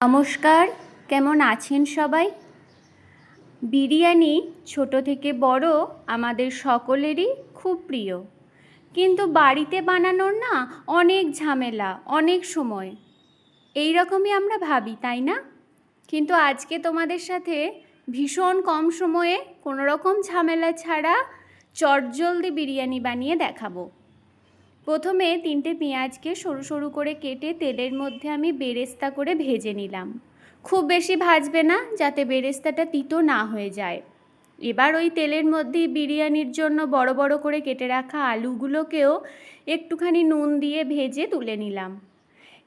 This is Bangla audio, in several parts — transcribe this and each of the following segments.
নমস্কার, কেমন আছেন সবাই? বিরিয়ানি ছোট থেকে বড় আমাদের সকলেরই খুব প্রিয়। কিন্তু বাড়িতে বানানোর না অনেক ঝামেলা, অনেক সময়। এই রকমই আমরা ভাবি, তাই না? কিন্তু আজকে তোমাদের সাথে ভীষণ কম সময়ে কোনো রকম ঝামেলা ছাড়া চটজলদি বিরিয়ানি বানিয়ে দেখাবো। প্রথমে তিনটে পেঁয়াজকে সরু সরু করে কেটে তেলের মধ্যে আমি বেরেস্তা করে ভেজে নিলাম। খুব বেশি ভাজবে না, যাতে বেরেস্তাটা তিতো না হয়ে যায়। এবার ওই তেলের মধ্যেই বিরিয়ানির জন্য বড় বড় করে কেটে রাখা আলুগুলোকেও একটুখানি নুন দিয়ে ভেজে তুলে নিলাম।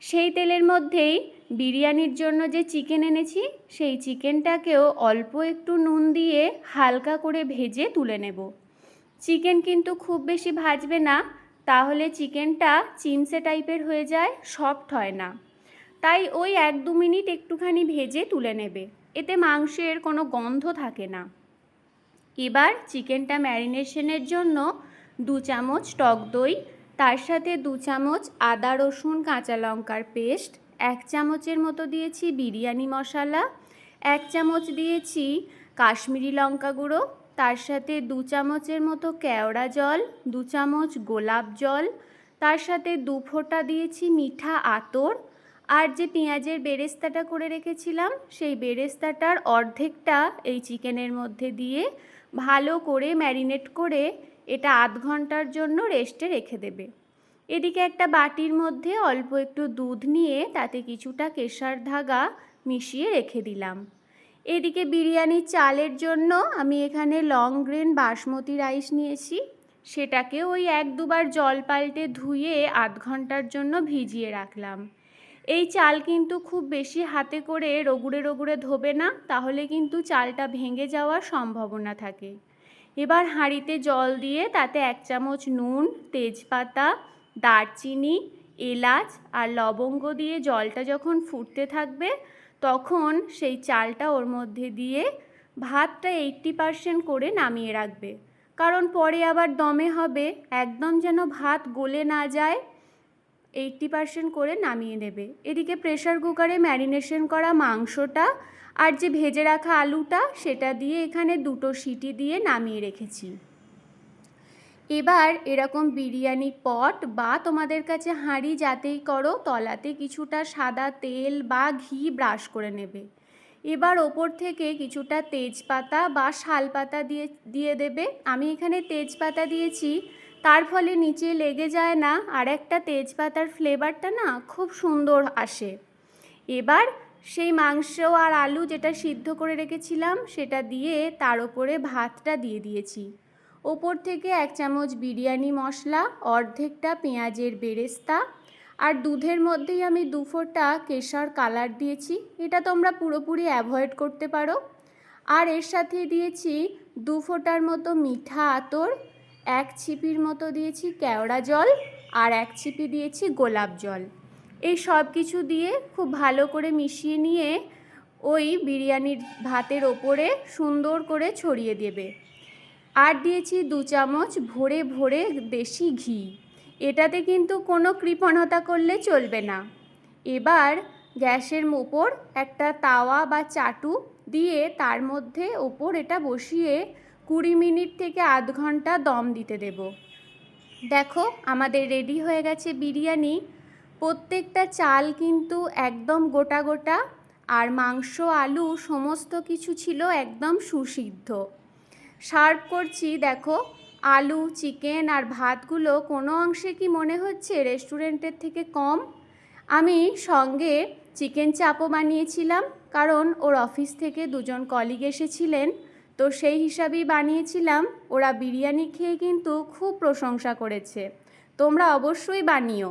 সেই তেলের মধ্যেই বিরিয়ানির জন্য যে চিকেন এনেছি, সেই চিকেনটাকেও অল্প একটু নুন দিয়ে হালকা করে ভেজে তুলে নেব। চিকেন কিন্তু খুব বেশি ভাজবে না তাহলে চিকেনটা চিমসে টাইপের হয়ে যায়, সফট হয় না। তাই ওই এক দু মিনিট একটুখানি ভেজে তুলে নেবে, এতে মাংসের কোনো গন্ধ থাকে না। এবার চিকেনটা ম্যারিনেশনের জন্য দু চামচ টক দই, তার সাথে দু চামচ আদা, রসুন, কাঁচা লঙ্কার পেস্ট, এক চামচের মতো দিয়েছি বিরিয়ানি মশলা, এক চামচ দিয়েছি কাশ্মীরি লঙ্কা গুঁড়ো তার সাথে দু চামচের মতো কেওড়া জল, দু চামচ গোলাপ জল, তার সাথে দু ফোঁটা দিয়েছি মিঠা আতর। আর যে পেঁয়াজের বেরেস্তাটা করে রেখেছিলাম, সেই বেরেস্তাটার অর্ধেকটা এই চিকেনের মধ্যে দিয়ে ভালো করে ম্যারিনেট করে এটা আধ ঘণ্টার জন্য রেস্টে রেখে দেবে। এদিকে একটা বাটির মধ্যে অল্প একটু দুধ নিয়ে তাতে কিছুটা কেশার ধাগা মিশিয়ে রেখে দিলাম। এদিকে বিরিয়ানির চালের জন্য আমি এখানে লং গ্রেন বাসমতি রাইস নিয়েছি। সেটাকে ওই এক দুবার জল পাল্টে ধুয়ে আধ ঘণ্টার জন্য ভিজিয়ে রাখলাম। এই চাল কিন্তু খুব বেশি হাতে করে রগুড়ে রগুড়ে ধোবে না, তাহলে কিন্তু চালটা ভেঙে যাওয়ার সম্ভাবনা থাকে। এবার হাঁড়িতে জল দিয়ে তাতে এক চামচ নুন, তেজপাতা, দারচিনি, এলাচ আর লবঙ্গ দিয়ে জলটা যখন ফুটতে থাকবে তখন সেই চালটা ওর মধ্যে দিয়ে ভাতটা এইট্টি পারসেন্ট করে নামিয়ে রাখবে। কারণ পরে আবার দমে হবে, একদম যেন ভাত গলে না যায় এইট্টি পারসেন্ট করে নামিয়ে নেবে। এদিকে প্রেশার কুকারে ম্যারিনেশন করা মাংসটা আর যে ভেজে রাখা আলুটা, সেটা দিয়ে এখানে দুটো সিটি দিয়ে নামিয়ে রেখেছি। এবার এরকম বিরিয়ানি পট বা তোমাদের কাছে হাঁড়ি যাতেই করো, তলাতে কিছুটা সাদা তেল বা ঘি ব্রাশ করে নেবে। এবার ওপর থেকে কিছুটা তেজপাতা বা শালপাতা দিয়ে দিয়ে দেবে। আমি এখানে তেজপাতা দিয়েছি, তার ফলে নিচে লেগে যায় না, আর একটা তেজপাতার ফ্লেভারটা না খুব সুন্দর আসে। এবার সেই মাংস আর আলু যেটা সিদ্ধ করে রেখেছিলাম, সেটা দিয়ে তার ওপরে ভাতটা দিয়ে দিয়েছি। ওপর থেকে এক চামচ বিরিয়ানি মশলা, অর্ধেকটা পেঁয়াজের বেরেস্তা আর দুধের মধ্যেই আমি দু ফোঁটা কেশর কালার দিয়েছি। এটা তোমরা পুরোপুরি অ্যাভয়েড করতে পারো। আর এর সাথে দিয়েছি দু ফোঁটার মতো মিঠা আতর, এক ছিপির মতো দিয়েছি কেওড়া জল আর এক ছিপি দিয়েছি গোলাপ জল। এই সব কিছু দিয়ে খুব ভালো করে মিশিয়ে নিয়ে ওই বিরিয়ানির ভাতের ওপরে সুন্দর করে ছড়িয়ে দেবে। আর দিয়েছি দু চামচ ভরে ভরে দেশি ঘি। এটাতে কিন্তু কোনো কৃপণতা করলে চলবে না। এবার গ্যাসের ওপর একটা তাওয়া বা চাটু দিয়ে তার মধ্যে ওপর এটা বসিয়ে কুড়ি মিনিট থেকে আধ ঘণ্টা দম দিতে দেব। দেখো আমাদের রেডি হয়ে গেছে বিরিয়ানি। প্রত্যেকটা চাল কিন্তু একদম গোটা গোটা, আর মাংস, আলু, সমস্ত কিছু ছিল একদম সুসিদ্ধ। সার্ভ করছি, দেখো। আলু, চিকেন আর ভাতগুলো কোনো অংশে কি মনে হচ্ছে রেস্টুরেন্টের থেকে কম? আমি সঙ্গে চিকেন চাপও বানিয়েছিলাম, কারণ ওর অফিস থেকে দুজন কলিগ এসেছিলেন। তো সেই হিসাবেই বানিয়েছিলাম। ওরা বিরিয়ানি খেয়ে কিন্তু খুব প্রশংসা করেছে। তোমরা অবশ্যই বানিও।